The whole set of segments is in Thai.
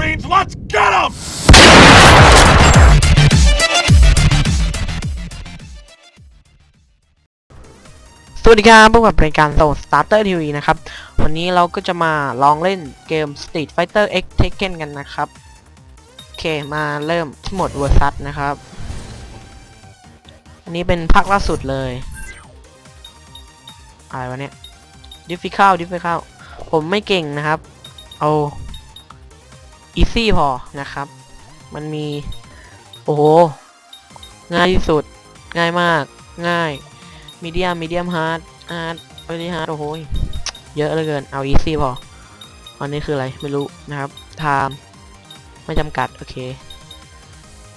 Marines, let's get them! สวัสดีครับพบกับรายการโซ Starter TV นะครับ วันนี้เราก็จะมาลองเล่นเกม Street Fighter X Tekken กันนะครับ โอเค มาเริ่มที่โหมด Versus นะครับ อันนี้เป็นภาคล่าสุดเลย อะไรวะเนี่ย Difficult Difficult ผมไม่เก่งนะครับ เอา Easy พอนะครับ มันมี โอ้โห ง่ายที่สุด ง่ายมาก ง่ายมีเดียมมีเดียมฮาร์ดฮาร์ดเวลี่ฮาร์ดโอ้โห เยอะเหลือเกิน เอาอีซี่พอ อันนี้คืออะไร ไม่รู้นะครับไทม์ไม่จำกัด โอเค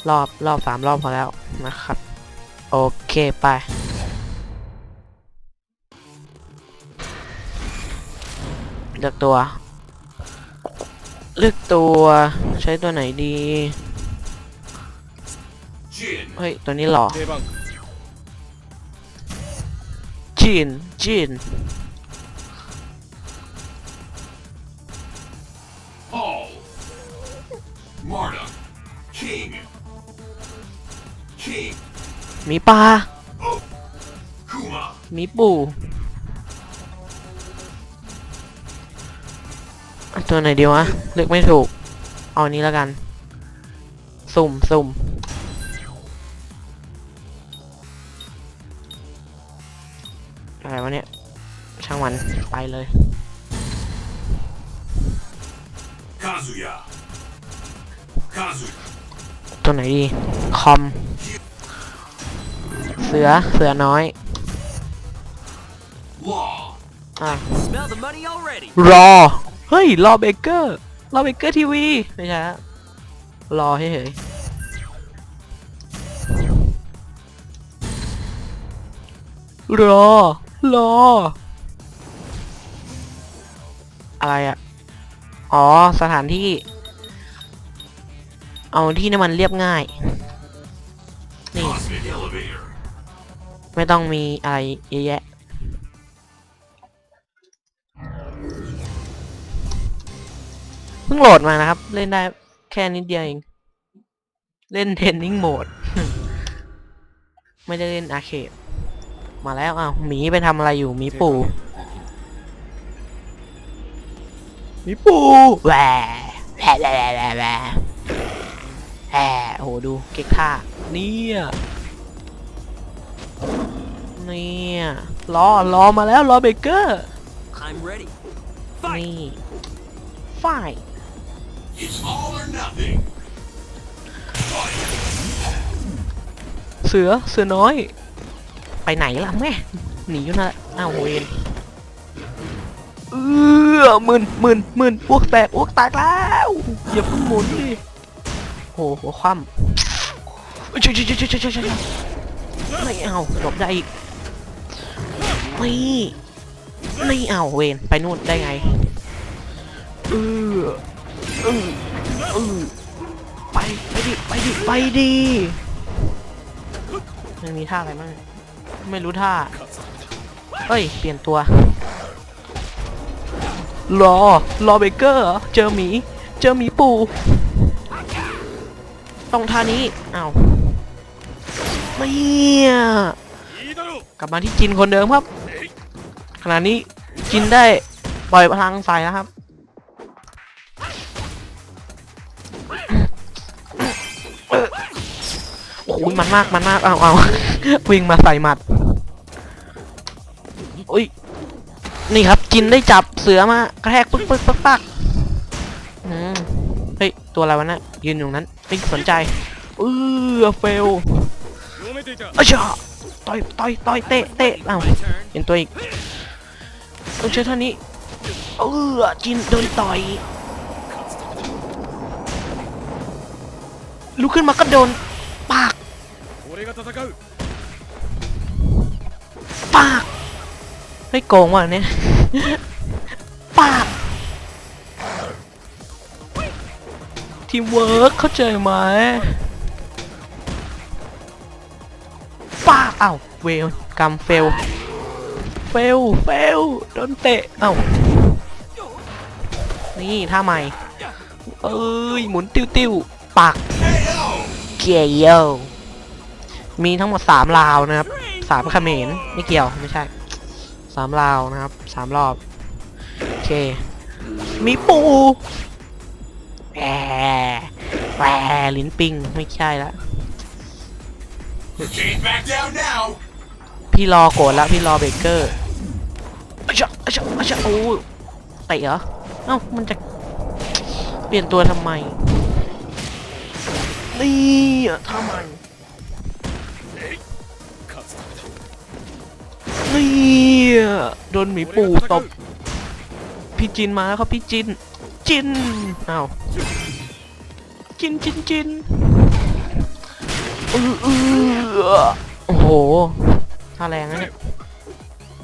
รอบรอบสามรอบพอแล้วนะครับ โอเคไปเลือกตัว เลือกตัวใช้ตัวไหนดี Jin, เฮ้ย ตัวนี้หล่อ出番จีนจีน Paul, Marduk, King, King, หมีป่า Kuma, หมีปู่ ตัวไหนดีวะเลือกไม่ถูก เอาอันนี้แล้วกัน สุ่มสุ่มอะไรวะเนี่ย ช่างมันไปเลย Kazuya, Kazu, ตัวไหนดี คอม เสือ เสือน้อย Law, อะ Smell the money already. รอ เฮ้ยรอเบเกอร์รอเบเกอร์ทีวีไม่ใช่ฮะรอเฉยรอรอ อะไรอะอ๋อ สถานที่ เอาที่นี่มันเรียบง่าย นี่ ไม่ต้องมีอะไรเยอะแยะ พิ่งโหลดมานะครับ เล่นได้แค่นิดเดียวเอง เล่นเทนนิงโหมด ไม่ได้เล่นอาร์เคดมาแล้วอ้าวหมีไปทำอะไรอยู่หมีปู่หมีปู่แหวแหวแหวแหวแหวแหวแหวโอ้โหดูเก๊กท่าเนี่ยเนี่ยล้อล้อมาแล้วล้อเบเกอร์ I'm ready. นี่ฝ่า เสือ เสือน้อย ไปไหนล่ะแม่หนีอยู่นะอ้าวเวนเออหมื่นหมื่นหมื่นอ้วกแตกอ้วกแตกแล้วอย่าเพิ่งหมุนดิโหหัวคว่ำเอ้ยเฉยเฉยเฉยเฉยเฉยเฉยไม่เอาหลบได้อีกไม่ไม่เอาเวนไปนู่นได้ไงเออ เออเออไปไปดิไปดิไปดิมันมีท่าอะไรบ้างไม่รู้ท่าเฮ้ย เปลี่ยนตัว รอ รอเบเกอร์เจอหมี เจอหมีปู ต้องท่านี้อ้าวไม่กลับมาที่จินคนเดิมครับ ขณะนี้จินได้ปล่อยพลังใส่แล้วครับ อุ้ยมันมากมันมากเอาเอาวิ่งมาใส่หมัดอุ้ยนี่ครับจินได้จับเสือมากระแทกปึ๊กปึ๊กปึ๊กปักอืมเฮ้ยตัวอะไรวะน่ะยืนอยู่นั้นไม่สนใจเออเฟลอ้าวจ้าต่อยต่อยต่อยเตะเตะเอ้าเห็นตัวอีกต้องใช้เท่านี้เออจินโดนต่อยลุกขึ้นมาก็โดน ปากไม่โกงว่ะเนี่ย ปากทีมเวิร์กเข้าใจไหมปากเอ้าเวลกรรมเฟลเฟลเฟลโดนเตะเอ้านี่ท่าใหม่ เอ้ย หมุนติ้วติ้วปักเกียโย มีทั้งหมดสามราวนะครับสามเขมรไม่เกี่ยวไม่ใช่สามราวนะครับสามรอบโอเค มีปูแหวแหวลิ้นปิงไม่ใช่ละพี่รอโกรธแล้วพี่รอเบเกอร์อะชะอะชะอะชะโอ้ยเตะเหรอเอ้ามันจะเปลี่ยนตัวทำไมนี่อะทำไม นี่โดนหมีปู่ตบ พี่จินมาครับพี่จิน จินเอ้าจินจินจินเออเออโอ้โหท่าแรงนะเนี่ย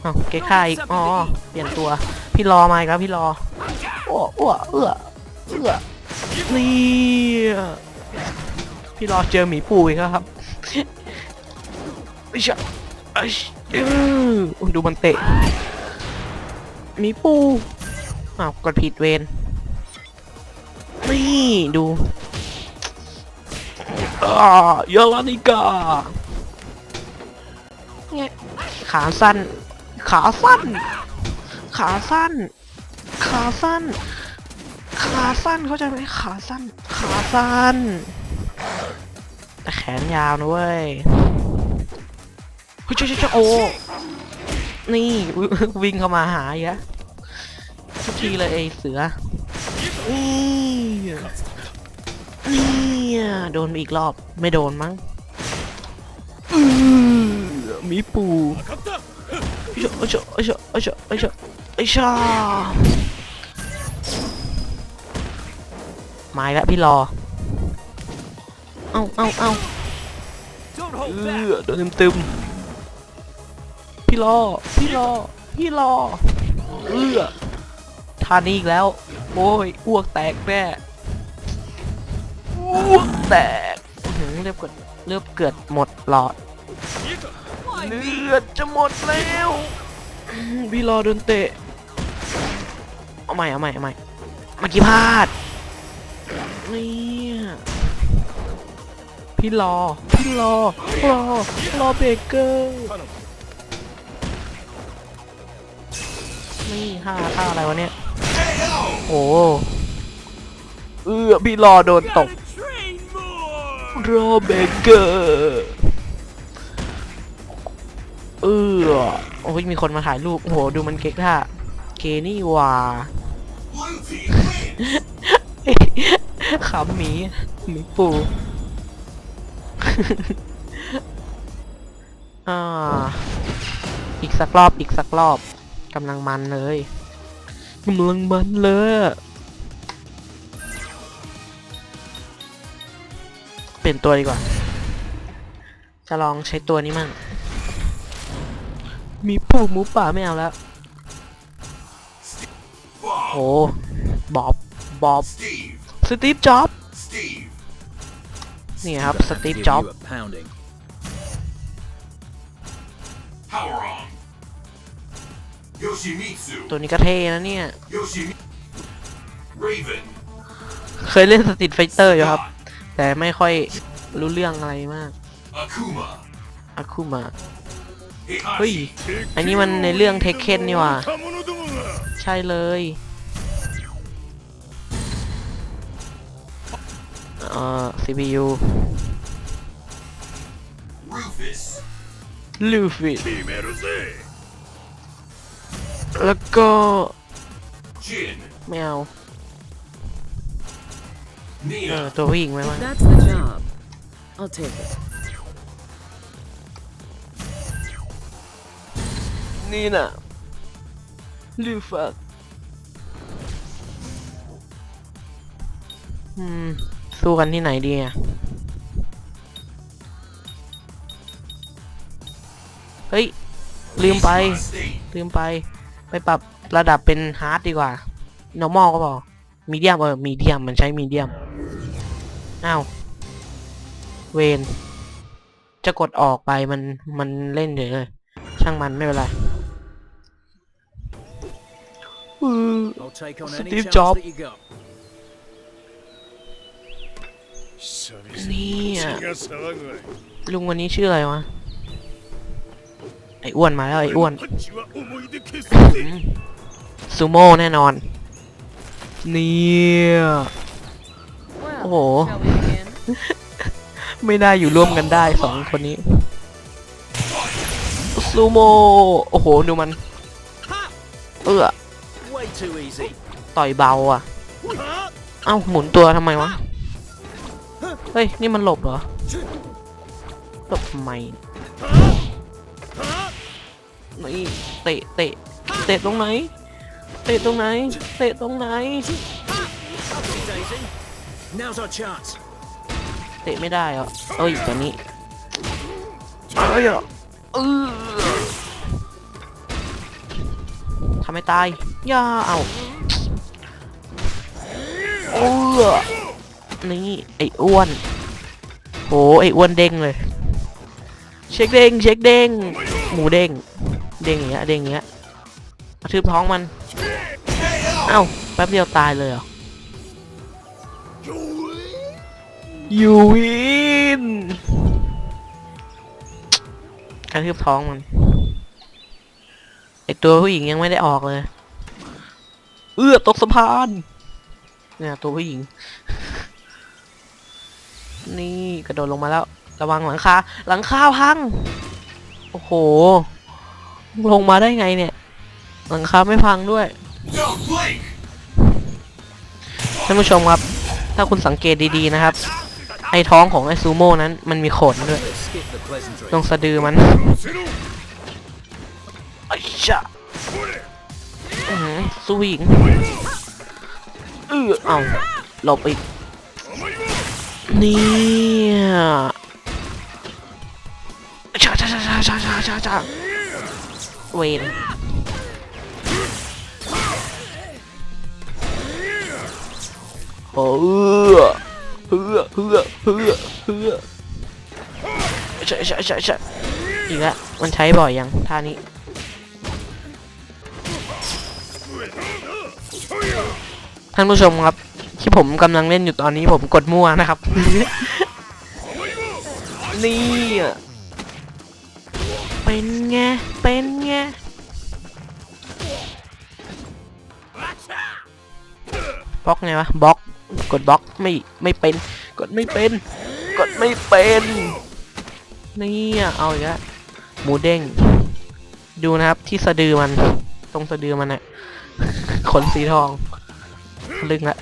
เอ้าเก๊กค่าอีก อ๋อ เปลี่ยนตัว พี่รอมาอีกแล้วพี่รออ้วอ้วเอื้อเอื้อนี่พี่รอเจอหมีปู่อีกแล้วครับอิชะอิ ชอื้อดูมันเตะมีปูอ้าวกดผิดเวนนี่ดูอ่ายาลานิกาเนี่ยขาสั้น ขาสั้น ขาสั้น ขาสั้น ขาสั้น เข้าใจไหมขาสั้น ขาสั้น แต่แขนยาวนะเว้ย ฮ้ยเจ้าเจ้าเจ้าโอ้นี่วิ่งเข้ามาหาอีกแล้วทุกทีเลยไอ้เสือนี่นี่โดนไปอีกรอบไม่โดนมั้งอื้อมีปูไอ้เจ้าไอ้เจ้าไอ้เจ้าไอ้เจ้าไอ้เจ้าไอ้ชามาอีกแล้วพี่รอ เอ้าเอ้าเอ้า Don't เอ hold back. อโดนเต็มๆ พี่รอพี่รอพี่รอเออทานี้อีกแล้ว โอ้ยอ้วกแตกแน่อ้วกแตกอื้อหือเลือดเกิดเลือดเกิดหมดหลอดเลือดจะหมดแล้วพี่รอโดนเตะเอาใหม่เอาใหม่เอาใหม่เมื่อกี้พลาดเนี่ยพี่รอพี่รอรอรอเบเกอร์ นี่ท่าท่าอะไรวะเนี่ย โอ้เออพี่รอโดนตกรอเบเกอร์เออโอ้ยมีคนมาถ่ายรูปโอ้โหดูมันเก๊กท่าเกนี่ว่าขำหมีหมีปูอ่าอีกสักรอบอีกสักรอบ กำลังมันเลยกำลังมันเลยอะเปลี่ยนตัวดีกว่า จะลองใช้ตัวนี้มั่งมีปูหมูป่าไม่เอาแล้วโอ้ Bob! บอบ บอบ Steve! สตีฟ จ็อบ Steve! นี่ครับ สตีฟ Give จ็อบ ตัวนี้ก็เท่นะเนี่ย Yoshimitsu! Raven! เคยเล่นสตรีทไฟเตอร์อยู่ครับ Scott! แต่ไม่ค่อยรู้เรื่องอะไรมาก Akuma! อาคุมาเฮ้ย Heihachi! อันนี้มันในเรื่องเทคเคนนี่หว่าใช่เลยเอ่อ CPU Rufus! ลูฟิต แล้วก็ Jin! ไม่เอาเออ Nina! ตัวผู้หญิงไหมวะ That's the job. I'll take it. นี่น่ะลูฟักอืม สู้กันที่ไหนดีอะ เฮ้ย ลืมไป Eastern State! ลืมไป ไปปรับระดับเป็นฮาร์ดดีกว่า normal ก็พอมีเดียมเออมีเดียมมันใช้มีเดียมอ้าวเวนจะกดออกไปมันมันเล่นเฉยเลย ช่างมันไม่เป็นไรสตีฟจ็อบนี่ลุงวันนี้ชื่ออะไรวะ ไอ้อ้วนมาแล้วไอ้อ้วนซูโม่แน่นอน เนี่ยโอ้โห ไม่ได้อยู่ร่วมกันได้สองคนนี้ซูโม่โอ้โห ดูมัน เออต่อยเบาอะ เอ้า หมุนตัวทำไมวะ เฮ้ย นี่มันหลบเหรอ หลบทำไม นี่เตะเตะเตะตรงไหน เตะตรงไหน เตะตรงไหน เตะไม่ได้เหรอเอ้ยตัวนี้เอ้ยอะเออทำให้ตาย ย่า เอาเออนี่ ไอ้อ้วนโหไอ้อ้วนเด้งเลย เช็คเด้งเช็คเด้งหมูเด้ง เด้งอย่างเงี้ยเด้งอย่างเงี้ยกระทืบท้องมันเอ้าแป๊บเดียวตายเลยเหรอยูวินกระทืบท้องมันไอตัวผู้หญิงยังไม่ได้ออกเลย เอื้อตกสะพานเนี่ยตัวผู้หญิง นี่กระโดดลงมาแล้ว ระวังหลังคา หลังคาพัง โอ้โห ลงมาได้ไงเนี่ย หลังคาไม่พังด้วย ท่านผู้ชมครับ ถ้าคุณสังเกตดีๆนะครับ ไอท้องของไอซูโม่นั้นมันมีขนด้วย ตรงสะดือมันไอ้ชะสู้หญิงเออเอาหลบอีกนี่ช้าชาชาชาชาชา เวนโอ้เอื้อเอื้อเอื้อเอื้อเอื้อใช่ใช่ใช่ใช่อีกแล้วมันใช้บ่อยยังท่านี้ท่านผู้ชมครับ ที่ผมกำลังเล่นอยู่ตอนนี้ผมกดมั่วนะครับ นี่อะ เป็นไง เป็นไง บล็อกไงวะ บล็อก กดบล็อกไม่ไม่เป็น กดไม่เป็น กดไม่เป็น นี่อะเอาอีกแล้วหมูเด้ง ดูนะครับที่สะดือมัน ตรงสะดือมันอะขนสีทอง ลึงละ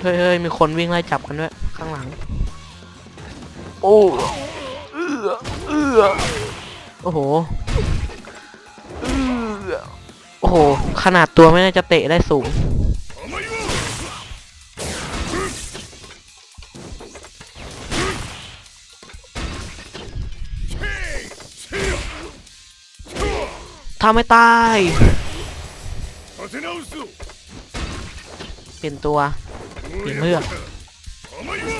เฮ้ยเฮ้ยมีคนวิ่งไล่จับกันด้วย ข้างหลัง โอ้เออเออโอ้โหเออโอ้โห ขนาดตัวไม่น่าจะเตะได้สูง ทำไม่ตาย เปลี่ยนตัว เปลี่ยนเลือก 甘いわ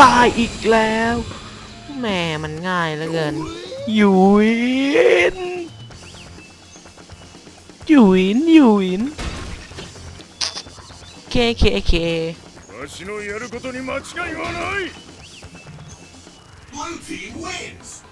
ตายอีกแล้วแหม่มันง่ายเหลือเกินหยุยนหยุยนหยุยนเคเคเค わしのやることに間違いはない Blue team wins!